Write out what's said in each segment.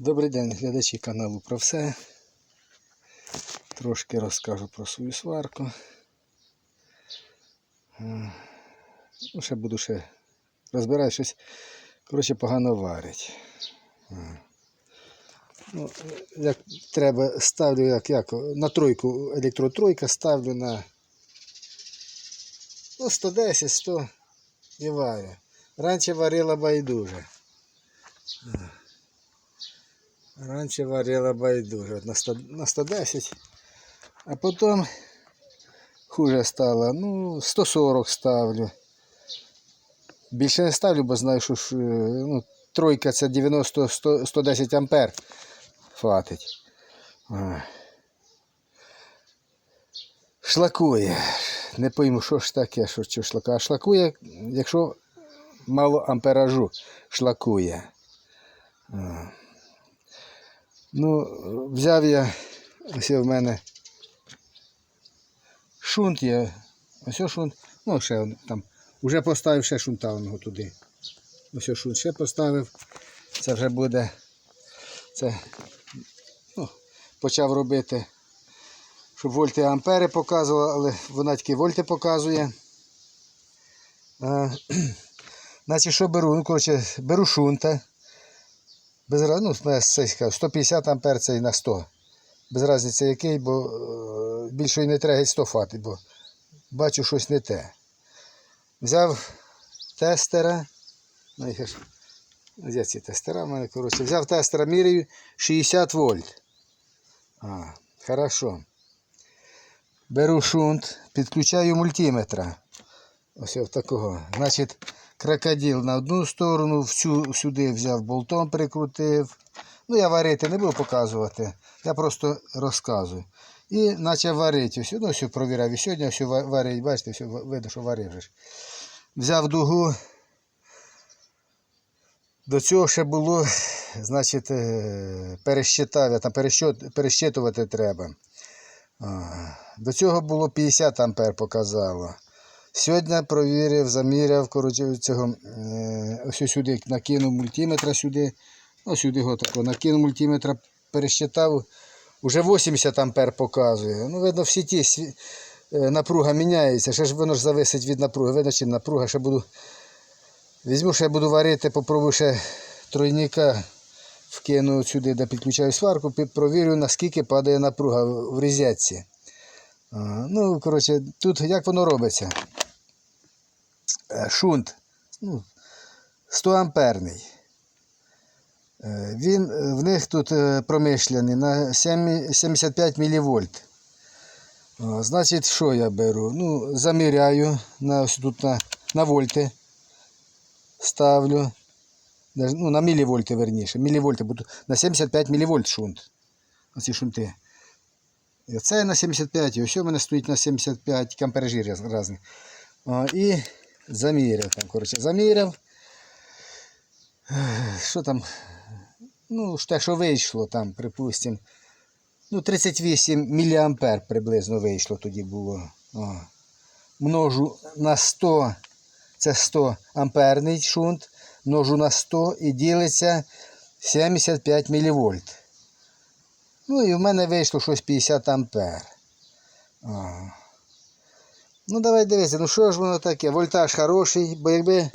Добрий день, глядачі каналу про все. Трошки розкажу про свою сварку. Е, Ну, ще буду ще розбирати щось. Коротше, погано варить. Е. Ну, як треба, ставлю як, як на тройку електротройка ставлю на ну, 110, 100 і варю. Раніше варила байдуже. Раніше варила байдуже на, 110, а потім хуже стало. Ну, 140 ставлю. Більше не ставлю, бо знаю, що е, ну, тройка це 90-110 ампер хватить. Шлакує. Не пойму, що ж таке, що, що шлакує. А шлакує, якщо мало амперажу шлакує. Ну, взяв я, ось в мене шунт є. Ось шунт. Ну, ще там. Уже поставив ще шунта одного туди. Ось шунт ще поставив. Це вже буде. Це ну, почав робити, щоб вольти ампери показували, але вона тільки вольти показує. А, значить, що беру? Ну, коротше, беру шунта. Без ну, сказав, 150 ампер це і на 100. Без різниці який, бо е, більше і не треба геть 100 фати, бо бачу щось не те. Взяв тестера. Ну, я ж, де ці тестера в мене, коротше, взяв тестера, міряю 60 вольт. А, хорошо. Беру шунт, підключаю мультиметра. Ось такого. Значить, крокодил на одну сторону, всю, сюди взяв болтом прикрутив. Ну, я варити не буду показувати, я просто розказую. І почав варити. Ось, ну, все провіряв. І сьогодні все варить, бачите, все видно, що варив. Взяв дугу. До цього ще було, значить, е, перещитав, я там перещот, перещитувати треба. До цього було 50 ампер показало. Сьогодні провірив, заміряв, коротше, цього, е, ось сюди накинув мультиметра сюди, ось сюди його накинув мультиметра, пересчитав, уже 80 ампер показує. Ну, видно, в сіті сві- е, напруга міняється, ще ж воно ж зависить від напруги. Видно, чи напруга, ще буду, візьму, ще буду варити, попробую ще тройника вкину сюди, де підключаю сварку, провірю, наскільки падає напруга в. А, Ну, коротше, тут як воно робиться? Е, Шунт ну, 100 амперний. Е, Він е, в них тут промишлений на 7 75 мВ. Значить, що я беру? Ну, заміряю на, ось тут на, на вольти. Ставлю. Ну, на мілівольти верніше. Мілівольти, бо на 75 мВ шунт. Оці шунти. І Оце на 75, і ось у мене стоїть на 75 амперажі різ- різні. О, і заміряв там, коротше, заміряв. Що там? Ну, те, що вийшло там, припустимо. Ну, 38 мА приблизно вийшло тоді було. О. Множу на 100, це 100 амперний шунт, множу на 100 і ділиться 75 мВ. Ну і в мене вийшло щось 50 ампер. О. Ну давай дивися, ну що ж воно таке? Вольтаж хороший, бо якби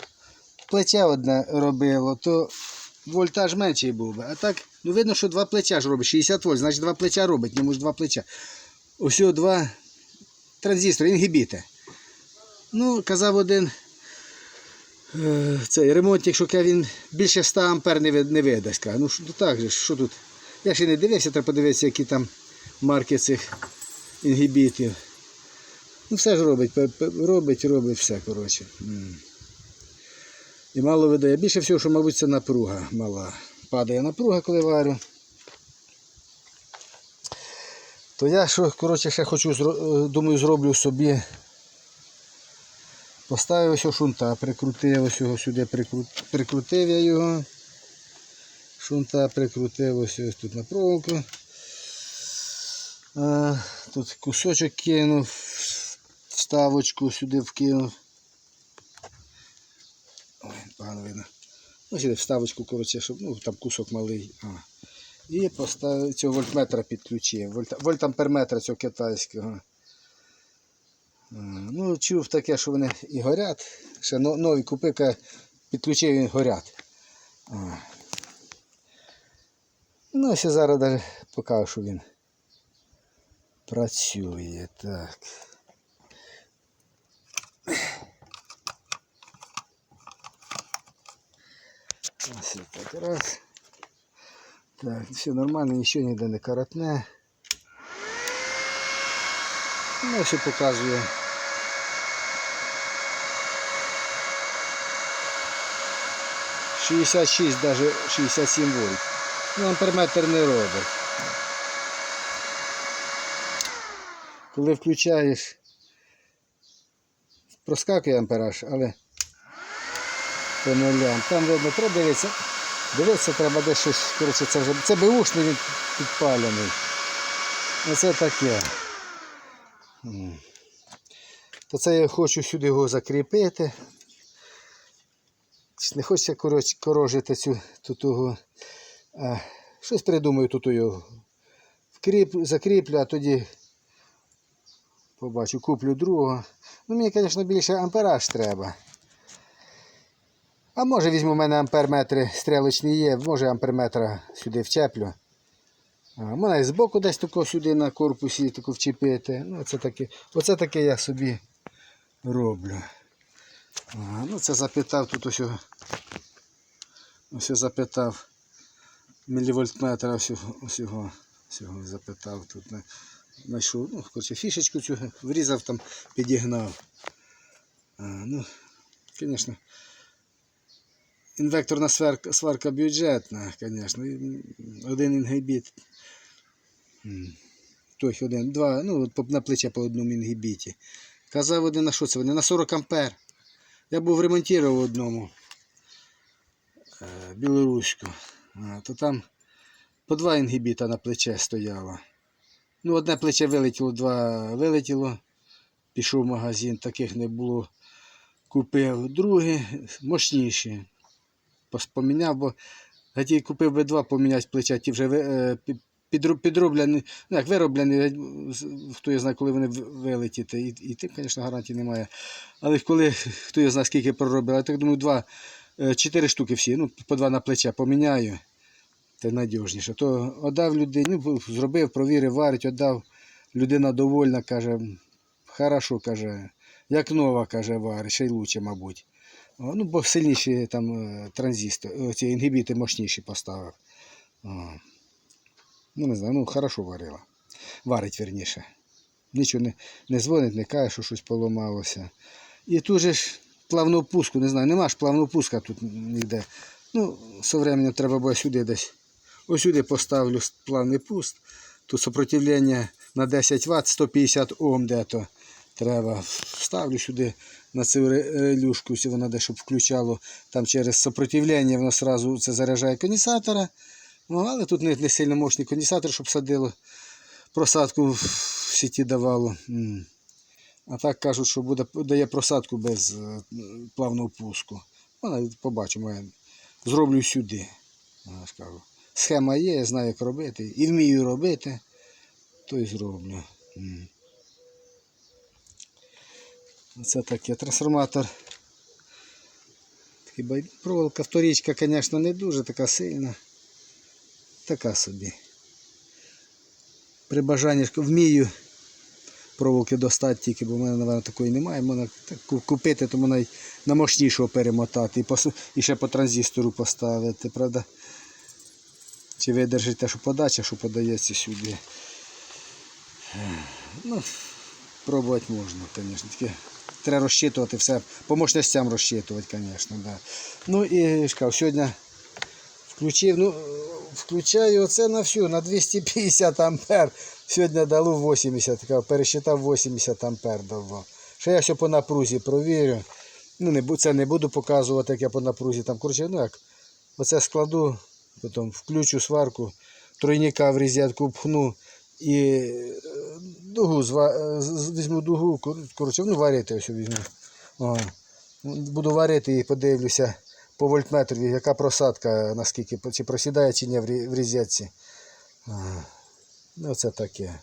плече одне робило, то вольтаж менший був би. А так, ну видно, що два плеча ж робить. 60 вольт, значить два плеча робить, йому ж два плеча. Ось два транзистори, інгібіти. Ну, казав один е, цей ремонтник, що він більше 100 ампер не, видасть. Ну так же, що тут? Я ще не дивився, треба подивитися, які там марки цих інгібітів. Ну, все ж робить, робить, робить все, коротше. І мало видає. Більше всього, що, мабуть, це напруга мала. Падає напруга, коли варю. То я що, коротше, ще хочу, е, думаю, зроблю собі. Поставив ось шунта, прикрутив ось його сюди, прикрутив я його. Шунта прикрутив ось, ось тут на проволоку. Тут кусочок кинув, вставочку сюди вкинув. Ой, погано видно. Ну, сюди вставочку, коротше, щоб ну, там кусок малий. А. І поставив цього вольтметра підключив. Вольт, вольтамперметра цього китайського. А, Ну, чув таке, що вони і горять. Ще но- нові купив, підключив і горять. А. Ну, ось зараз покажу, що він працює. Так. Ось так раз. Так, все нормально, нічого ніде не коротне. Ну, ще показує. Шістдесят даже 67 вольт. Ну, амперметр не робить. Коли включаєш, проскакує ампераж, але по. Там видно, треба дивитися. Дивитися треба десь щось. Коротше, це вже це беушний він підпалений. Оце таке. То це я хочу сюди його закріпити. Не хочеться корожити цю тут його. Щось придумаю тут його. Вкріп, закріплю, а тоді побачу, куплю другого. Ну, мені, звісно, більше ампераж треба. А може візьму, у мене амперметри стрілочні є, може амперметра сюди вчеплю. Можна і збоку десь тако сюди на корпусі тако вчепити. Ну, це таке, оце таке я собі роблю. А, ну це запитав тут ось. його- Ось запитав мілівольтметра всього, всього, всього запитав тут. на- Знайшов, ну, коротше, фішечку цю врізав там, підігнав. А, ну, звісно, інвекторна сварка, сварка бюджетна, звісно. Один інгібіт. м, Той один, два, ну, на плече по одному інгібіті. Казав один на що це? Вони на 40 ампер. Я був ремонтував одному е, білоруську. То там по два інгібіта на плече стояло. Ну, одне плече вилетіло, два вилетіло. Пішов в магазин, таких не було. Купив друге, мощніші. Поміняв, бо хотів купив би два поміняти плеча, ті вже е, підроблені, ну як вироблені, е, хто я знає, коли вони вилетіти. І, і тим, звісно, гарантії немає. Але коли хто я знає, скільки проробив, я так думаю, два, е, чотири штуки всі, ну, по два на плече поміняю. Це надіжніше. То віддав людині, ну, зробив, провірив, варить, віддав. Людина довольна, каже, хорошо, каже, як нова, каже, варить, ще й лучше, мабуть. Ну, бо сильніші там е, транзистори, ці інгібіти мощніші поставив. Ну, не знаю, ну хорошо варила. Варить верніше. Нічого не, не дзвонить, не каже, що щось поламалося. І тут же ж плавну пуску, не знаю, нема ж плавного пуска тут ніде. Ну, со временем треба буде сюди десь. Ось сюди поставлю плавний пуст. Тут сопротивлення на 10 Вт, 150 Ом де-то треба. Ставлю сюди на цю релюшку, вона де, щоб включало там через сопротивлення, воно сразу це заряджає конденсатора. Ну, але тут не, не сильно мощний конденсатор, щоб садило. Просадку в сіті давало. А так кажуть, що буде, дає просадку без е, плавного пуску. Вона побачимо, я зроблю сюди. Я. Схема є, я знаю, як робити. І вмію робити, то і зроблю. Це таке трансформатор. Бай- Проволока вторічка, звісно, не дуже така сильна. Така собі. При бажанні вмію проволоки достати тільки, бо в мене, напевно, такої немає. Можна купити, то можна на мощнішого перемотати і, пос- і ще по транзистору поставити, правда? Чи видержить те, що подача, що подається сюди. Ну, пробувати можна, звісно. Тільки треба розчитувати все. По мощностям розчитувати, звісно, да. Ну і кажу, сьогодні включив, ну, включаю оце на всю, на 250 ампер. Сьогодні дало 80, кажу, пересчитав 80 ампер давав. Ще я все по напрузі провірю. Ну, не, це не буду показувати, як я по напрузі там. Коротше, ну як, оце складу, потім включу сварку, тройника в розетку пхну і дугу зва, е, візьму дугу, коротше, ну варити ось візьму. О, буду варити і подивлюся по вольтметру, яка просадка, наскільки, чи просідає чи ні в рі- в розетці. Ну, таке.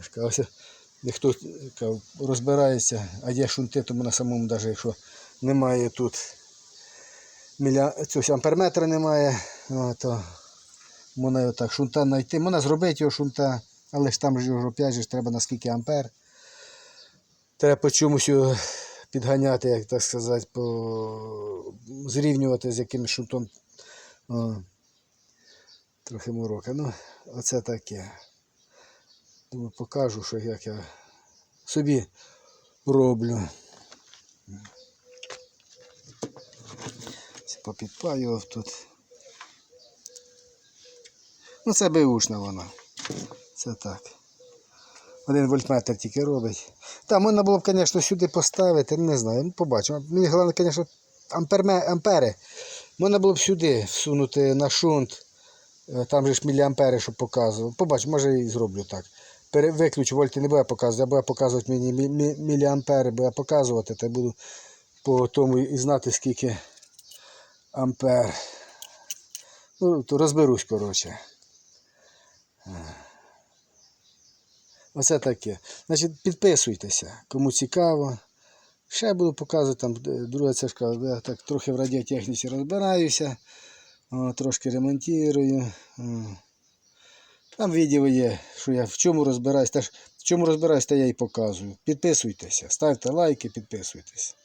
Ось кажу, розбирається, а є шунти, тому на самому, навіть якщо немає тут міля... цього амперметра немає, то можна його так шунта знайти. Можна зробити його шунта, але ж там ж опять же треба на скільки ампер. Треба по чомусь підганяти, як так сказати, по... зрівнювати з якимось шунтом. О. Трохи морока. Ну, оце таке. Думаю, покажу, що як я собі роблю. Попідпаював тут. Ну, це беушна вона. Це так. Один вольтметр тільки робить. Та можна було б, звісно, сюди поставити, не знаю, ну, побачимо. Мені головне, звісно, ампери. Можна було б сюди всунути на шунт. Е, Там же ж міліампери, щоб показував. Побач, може і зроблю так. Виключу вольти не буде показувати, а буде показувати мені мі, мі, міліампери, буде показувати, та буду по тому і знати, скільки ампер. Ну, то розберусь, коротше. Оце таке. Значить, підписуйтеся, кому цікаво. Ще буду показувати там е, друга цешка, я так трохи в радіотехніці розбираюся. Трошки ремонтую. Там відео є, що я в чому розбираюсь. Теж в чому розбираюсь, то я і показую. Підписуйтеся, ставте лайки, підписуйтесь.